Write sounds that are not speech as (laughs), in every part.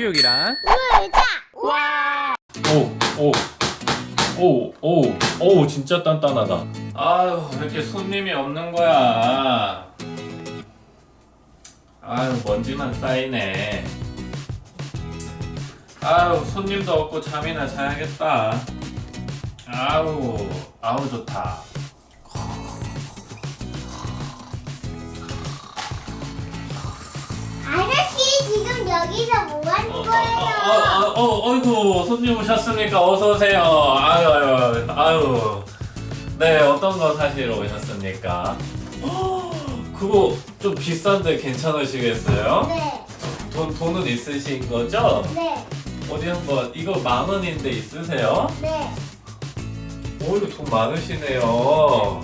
뉴욕이랑 의자. 오, 오, 오, 오, 오, 진짜 단단하다. 아유, 왜 이렇게 손님이 없는 거야? 아유, 먼지만 쌓이네. 아유, 손님도 없고 잠이나 자야겠다. 아우, 아우 좋다. 여기서 뭐 하는 어, 어, 거예요? 어, 어, 어이구, 손님 오셨습니까? 어서 오세요. 아유, 아유, 아유. 네, 어떤 거 사시러 오셨습니까? (gasps) 그거 좀 비싼데 괜찮으시겠어요? 네, 돈, 돈은 있으신 거죠? 네, 어디 한번, 이거 만 원인데 있으세요? 네. 오, 이거 돈 많으시네요.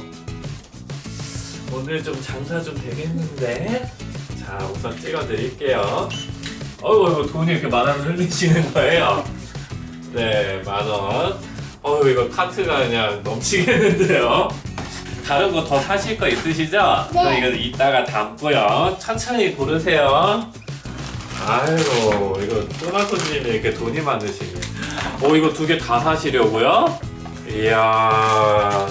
오늘 좀 장사 좀 되겠는데? 자, 우선 찍어 드릴게요. 어이구, 이거 돈이 이렇게 만원 흘리시는 거예요? 네, 만 원. 어이구, 이거 카트가 그냥 넘치겠는데요? 다른 거 더 사실 거 있으시죠? 네. 그럼 이거 이따가 담고요. 천천히 고르세요. 아이고, 이거 손님이 이렇게 돈이 많으시네. 오, 이거 두 개 다 사시려고요? 이야,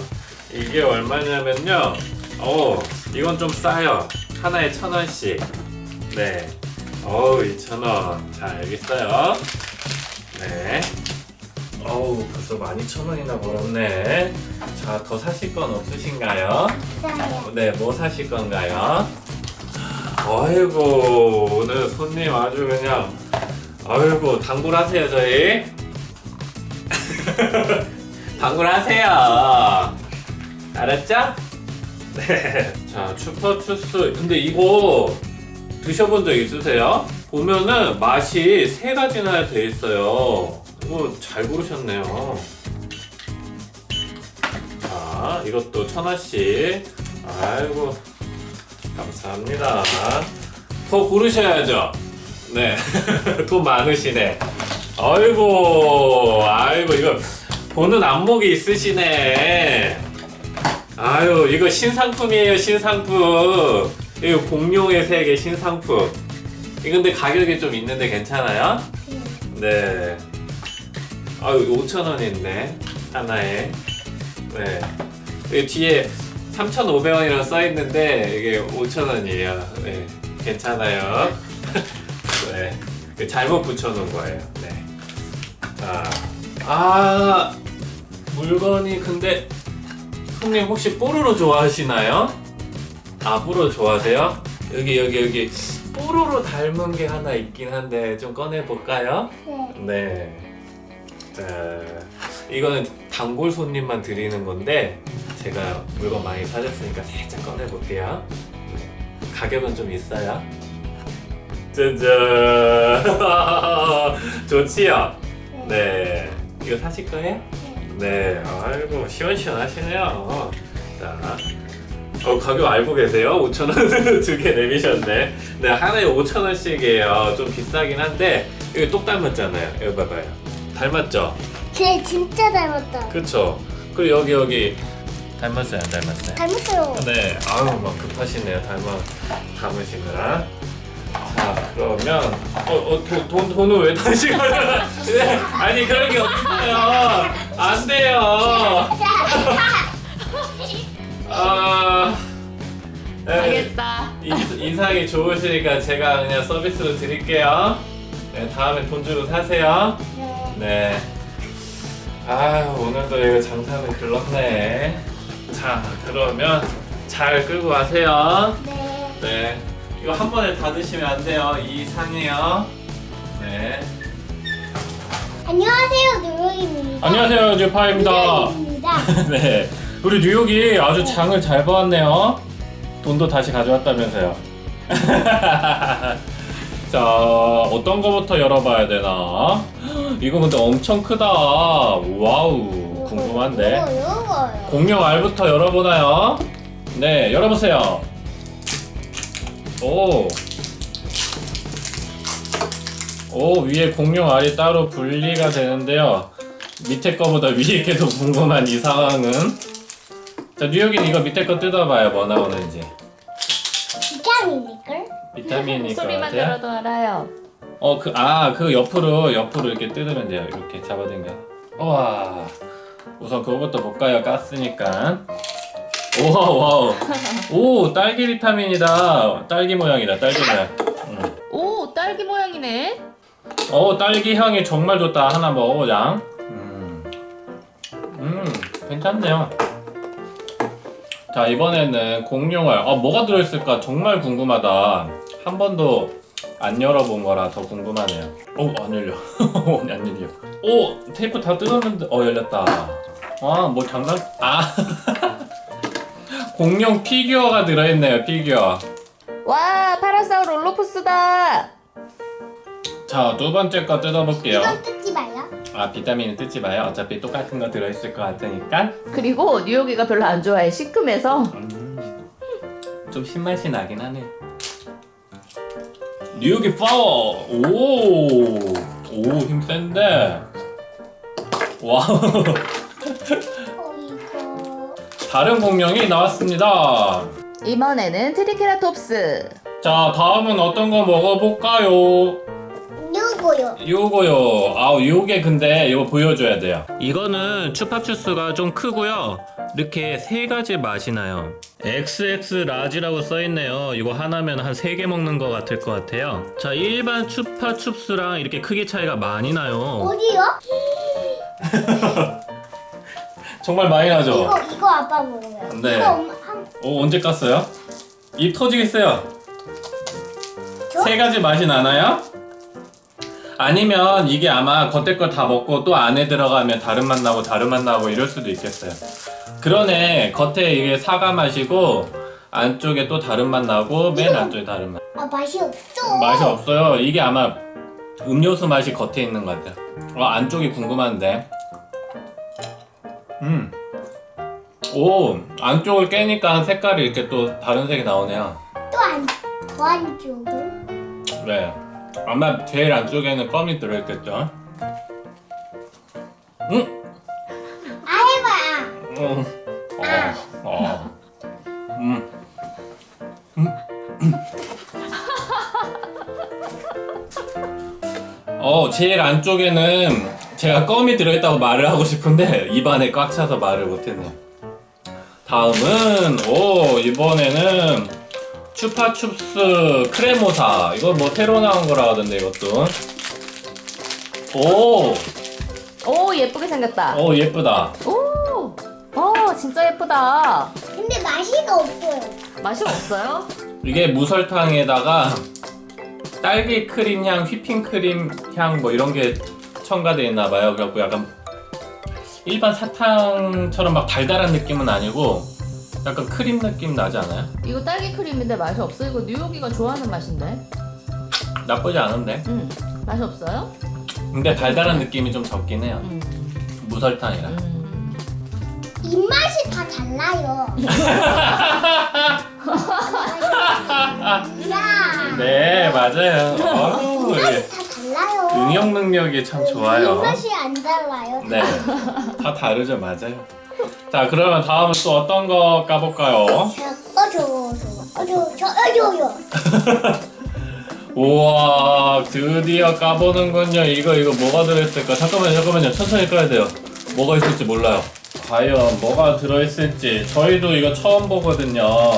이게 얼마냐면요. 오, 이건 좀 싸요. 하나에 천 원씩. 네. 어우, 이천 원. 자, 여기 있어요. 네. 어우, 벌써 만 이천 원이나 벌었네. 자, 더 사실 건 없으신가요? 있어요. 네, 뭐 사실 건가요? 아이고, 오늘 손님 아주 그냥, 아이고, 당굴하세요, 저희. (laughs) 당굴하세요. 알았죠? 네. 자, 추퍼추스. 근데 이거 드셔본 적 있으세요? 보면은 맛이 세 가지나 돼 있어요. 이거 잘 고르셨네요. 자, 이것도 천 원씩. 아이고, 감사합니다. 더 고르셔야죠. 네, (laughs) 돈 많으시네. 아이고, 아이고, 이거 보는 안목이 있으시네. 아유, 이거 신상품이에요, 신상품. 이거 공룡의 세계 신상품. 이거 근데 가격이 좀 있는데 괜찮아요? 네. 아유, 5,000원인데, 하나에. 네. 여기 뒤에 3,500원이라고 써있는데, 이게 5,000원이에요. 네. 괜찮아요. (laughs) 네. 그 잘못 붙여놓은 거예요. 네. 자. 아, 물건이 근데, 손님 혹시 뽀로로 좋아하시나요? 아, 뽀로로 좋아하세요? 여기, 여기, 여기. 뽀로로 닮은 게 하나 있긴 한데, 좀 꺼내 볼까요? 네. 네. 자, 이거는 단골 손님만 드리는 건데 제가 물건 많이 사줬으니까 살짝 꺼내 볼게요. 가격은 좀 있어요. 짜잔. (laughs) 좋지요? 네. 이거 사실 거예요? 네. 아이고 시원시원하시네요. 자. 어, 가격 알고 계세요? 5,000원 두 개 내미셨네. 네, 하나에 5,000원씩이에요. 좀 비싸긴 한데, 이거 똑 닮았잖아요. 이거 봐봐요. 닮았죠? 쟤 진짜 닮았다. 그쵸? 그리고 여기, 여기. 닮았어요, 안 닮았어요? 닮았어요. 네, 아유, 막 급하시네요. 닮아, 닮으시느라. 자, 그러면, 어, 어, 돈, 돈, 돈은 왜 다시 가냐? (laughs) 네, 아니, 그런 게 어딨어요. 안 돼요. (laughs) 아. 네. 알겠다. 인- 인상이 좋으시니까 제가 그냥 서비스로 드릴게요. 네, 다음에 돈 주고 사세요. 네. 네. 아 오늘도 이거 장사는 글렀네. 자 그러면 잘 끌고 가세요. 네. 네. 이거 한 번에 다 드시면 안 돼요. 이 상이에요. 네. 안녕하세요, 누룩입니다. 안녕하세요, 뉴파입니다. 누룩입니다. (laughs) 네. 우리 뉴욕이 아주 장을 잘 봐왔네요. 돈도 다시 가져왔다면서요. (laughs) 자, 어떤 거부터 열어봐야 되나? 이거 근데 엄청 크다. 와우, 궁금한데. 이거요. 공룡 알부터 열어보나요? 네, 열어보세요. 오. 오, 위에 공룡 알이 따로 분리가 되는데요. 밑에 거보다 위에 게 더 궁금한 이 상황은. 자, 뉴욕인 이거 밑에 거 뜯어봐요. 뭐 나오는지. 비타민일걸? 비타민일 것 소리만 같아요. 들어도 알아요. 어, 그, 아, 그 옆으로, 옆으로 이렇게 뜯으면 돼요. 이렇게 잡아당겨. 우와. 우선 그거부터 볼까요? 깠으니까. 우와, 와우. (laughs) 오, 딸기 비타민이다. 딸기 모양이다, 딸기 모양. 음. 오 딸기 모양이네. 어, 딸기 향이 정말 좋다. 하나 먹어보자. 음, 음 괜찮네요. 자, 이번에는 공룡알. 아, 뭐가 들어있을까? 정말 궁금하다. 한 번도 안 열어본 거라 더 궁금하네요. 어, 안 열려. (laughs) 안 열려. 오, 테이프 다 뜯었는데, 어, 열렸다. 아, 뭐 장난, 아. (laughs) 공룡 피규어가 들어있네요, 피규어. 와 파라사우 롤로푸스다. 자, 두 번째 거 뜯어볼게요. 이건. 아 비타민은 뜯지 마요. 어차피 똑같은 거 들어있을 것 같으니까. 그리고 뉴욕이가 별로 안 좋아해 시큼해서. 음, 좀 신맛이 나긴 하네. 뉴욕이 파워. 오, 오 힘 센데. 와, 어 이거 다른 공룡이 나왔습니다. 이번에는 트리케라톱스. 자, 다음은 어떤 거 먹어볼까요? 누구요? 요거요. 아, 요게 근데 이거 보여줘야 돼요. 이거는 추파추스가 좀 크고요. 이렇게 세 가지 맛이 나요. XX 라지라고 써 있네요. 이거 하나면 한 세 개 먹는 것 같을 것 같아요. 자, 일반 추파춥스랑 이렇게 크기 차이가 많이 나요. 어디요? (laughs) 정말 많이 나죠? 이거 이거 아빠 먹어요. 네. 이거 엄마 한 어, 언제 깠어요? 입 터지겠어요. 저? 세 가지 맛이 나나요? 아니면 이게 아마 겉에 걸 다 먹고 또 안에 들어가면 다른 맛 나고 다른 맛 나고 이럴 수도 있겠어요. 그러네. 겉에 이게 사과 맛이고 안쪽에 또 다른 맛 나고 맨 이거- 안쪽에 다른 맛. 아 맛이 없어. 맛이 없어요. 이게 아마 음료수 맛이 겉에 있는 것 같아요. 어, 안쪽이 궁금한데. 음. 오, 안쪽을 깨니까 색깔이 이렇게 또 다른 색이 나오네요. 또안더 안 쪽은 네. 아마 제일 안쪽에는 껌이 들어있겠죠? 응? 아 해봐. 어. 어. 어. 음. 음. 어, 제일 안쪽에는 제가 껌이 들어있다고 말을 하고 싶은데 입안에 꽉 차서 말을 못했네요. 다음은 오 이번에는 추파춥스 크레모사 이거 뭐 새로 나온 거라 하던데 이것도 오, 오 예쁘게 생겼다. 오 예쁘다 오. 어 진짜 예쁘다. 근데 맛이가 없어요. 맛이 없어요? 이게 무설탕에다가 딸기 크림 향, 휘핑 크림 향 뭐 이런 게 첨가되어 있나 봐요. 그래갖고 약간 일반 사탕처럼 막 달달한 느낌은 아니고 약간 크림 느낌 나지 않아요? 이거 딸기 크림인데 맛이 없어. 이거 뉴욕이가 좋아하는 맛인데. 나쁘지 않은데. 음 맛이 없어요? 근데 달달한 느낌이 좀 적긴 해요. 음. 무설탕이라. 음. 입맛이 다 달라요. (laughs) 야. 네, 맞아요. 어우, 예. 입맛이 다 달라요. 응용 능력이 참 좋아요. 입맛이 안 달라요. 네, 다 다르죠, 맞아요. 자, 그러면 다음은 또 어떤 거 까볼까요? 자, 어저 저, 어저 저, 어저요. (laughs) 우와, 드디어 까보는군요. 이거, 이거 뭐가 들어있을까? 잠깐만요, 잠깐만요. 천천히 까야 돼요. 뭐가 있을지 몰라요. 과연 뭐가 들어있을지. 저희도 이거 처음 보거든요. 와.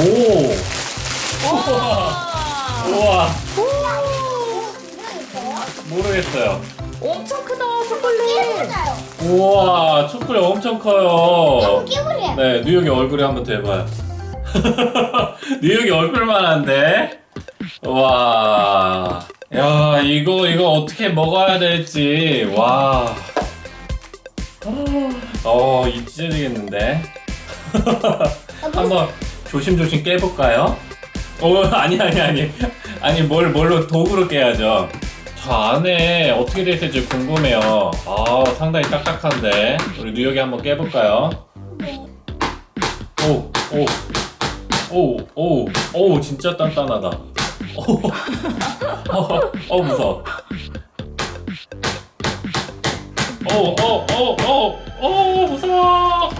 오! 와. 우와, (laughs) 있어요? 모르겠어요. 엄청 크다 초콜릿. 우와, 초콜릿 엄청 커요. 깨보래요. 네, 뉴욕이 얼굴이 한번 대봐요. (laughs) 뉴욕이 얼굴만한데? 와. 야, 이거, 이거 어떻게 먹어야 될지. 와. 어, 입 찢어지겠는데? (laughs) 한번 조심조심 깨볼까요? 오, 아니, 아니, 아니. 아니, 뭘, 뭘로 도구로 깨야죠. 저 안에 어떻게 돼 있을지 궁금해요. 아, 상당히 딱딱한데. 우리 뉴욕이 한번 깨볼까요? 네. 오, 오, 오, 오, 오, 진짜 단단하다. 오, 어, 어, 무서워. 오, 오, 오, 오, 오, 무서워.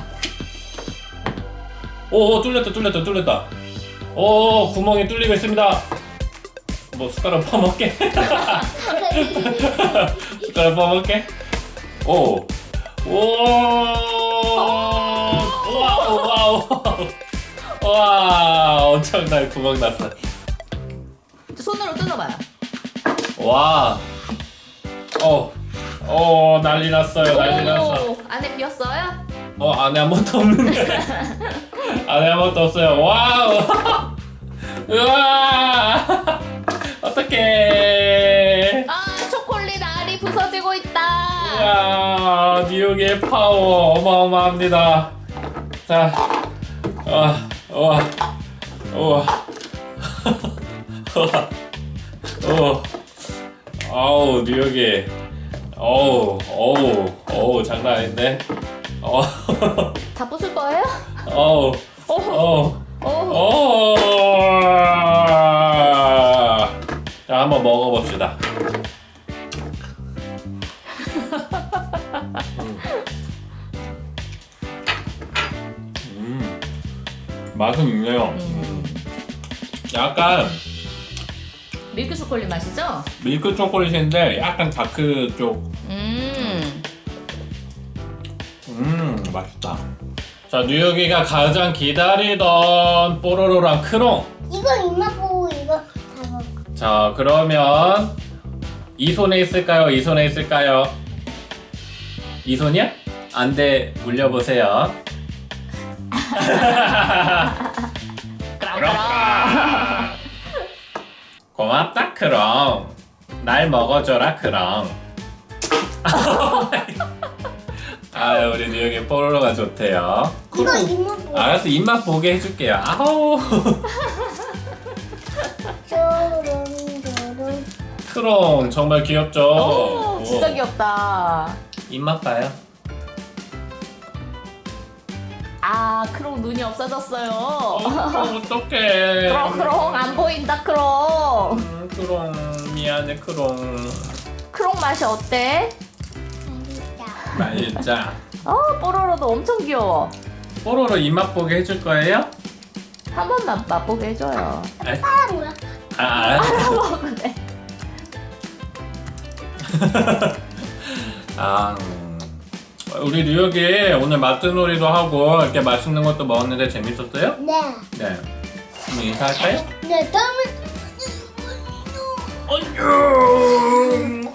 오, 오, 뚫렸다, 뚫렸다, 뚫렸다. 오 구멍이 뚫리고 있습니다. 뭐 숟가락 (laughs) 퍼먹게. 숟가락 퍼먹게. 오. 오. 우와 우와. 와 엄청난 구멍 났어. 손으로 뜯어봐요. 와. 어. 어 난리 났어요 난리 났어. 오, 안에 비었어요? 어 안에 아무것도 없는데. (laughs) 안에 아무것도 없어요. 와우. (laughs) 우와. 어떡해. 부서지고 있다. 이야, 뉴욕의 파워 어마어마합니다. 자, 와, 와, 우와, 우 (laughs) 아우, 뉴욕이, 어우, 어우, 어우, 장난 아닌데? 어, (laughs) 다 부술 거예요? 어우, 오, 어우, 오. 어. 자, 한번 먹어봅시다. 음, 맛은 있네요. 음, 약간 밀크 초콜릿 맛이죠? 밀크 초콜릿인데 약간 다크 쪽. 음. 음, 맛있다. 자, 뉴욕이가 가장 기다리던 뽀로로랑 크롱. 이거 입맛 보고 이거 다 먹어. 자, 그러면 이 손에 있을까요? 이 손에 있을까요? 이 손이야? 안 돼, 물려보세요. 그럼 (laughs) 고맙다, 크롱. 날 먹어줘라, 크롱. (laughs) 아, 우리 뉴욕이 뽀로로가 좋대요. 이거 입맛 보고. 알았어, 입맛 보게 해줄게요. 아우. 크롱, (laughs) 정말 귀엽죠? 오, 진짜 오, 귀엽다. 입맛 봐요. 아, 크롱 눈이 없어졌어요. 어, (laughs) 어떡해. 크롱, 크롱 안 보인다, 크롱. 음, 크롱, 미안해, 크롱. 크롱 맛이 어때? 맛있다. 맛있자. 어, 뽀로로도 엄청 귀여워. 뽀로로 입맛 보게 해줄 거예요? 한 번만 맛보게 해줘요. 아, 뭐야? 아, 알았어. 어, 그래. (laughs) 아, 음. 우리 뉴욕이 오늘 마트놀이도 하고 이렇게 맛있는 것도 먹었는데 재밌었어요? 네. 네. 그럼 인사할까요? 네, 다음에. 안녕.